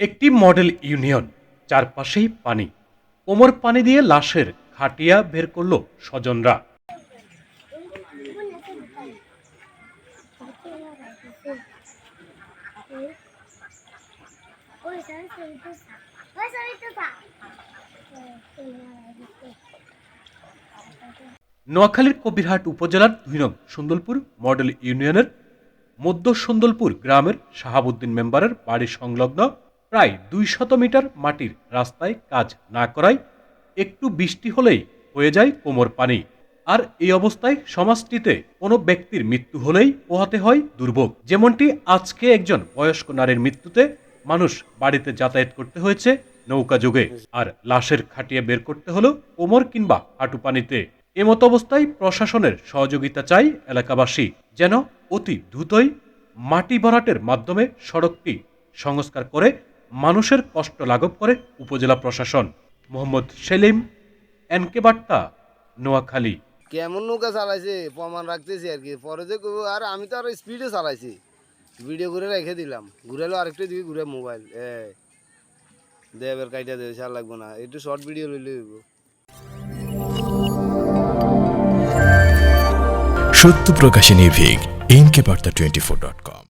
একটি model union, চারপাশেই পানি। কোমর পানি দিয়ে লাশের খাটিয়া বের করল স্বজনরা। নোয়াখালীর কবিরহাট উপজেলার দুই নং সুন্দরপুর মডেল ইউনিয়নের মধ্য সুন্দরপুর গ্রামের শাহাবুদ্দিন মেম্বারের বাড়ি সংলগ্ন প্রায় দুই শত মিটার মাটির রাস্তায় কাজ না করায় একটু বৃষ্টি হলেই হয়ে যায় কোমর পানি। আর এই অবস্থায় সমাজটিতে কোনো ব্যক্তির মৃত্যু হলেই পোহাতে হয় দুর্ভোগ। যেমনটি আজকে একজন বয়স্ক নারীর মৃত্যুতে মানুষ বাড়িতে যাতায়াত করতে হয়েছে নৌকা যোগে, আর লাশের খাটিয়ে বের করতে হলো কোমর কিংবা হাঁটু পানিতে। এমত অবস্থায় প্রশাসনের সহযোগিতা চাই এলাকাবাসী, যেন অতি দ্রুতই মাটি ভরাটের মাধ্যমে সড়কটি সংস্কার করে মানুষের কষ্ট লাঘব করে উপজেলা প্রশাসন। মোহাম্মদ সেলিম এনকে বার্তা নোয়াখালী। কেমন নৌকা চালাইছে? প্রমাণ রাখতেছি আর কি। পরে যে আর আমি তো আর স্পিডে চালাইছি। ভিডিও করে রেখে দিলাম। ঘুরালো আরেকটা দিবি ঘুরে মোবাইল এ দেবের কাইটা দেবে চাল লাগবো না। একটু শর্ট ভিডিও লইলে হইব। সত্য প্রকাশে নির্ভীক NK Barta twenty four dot com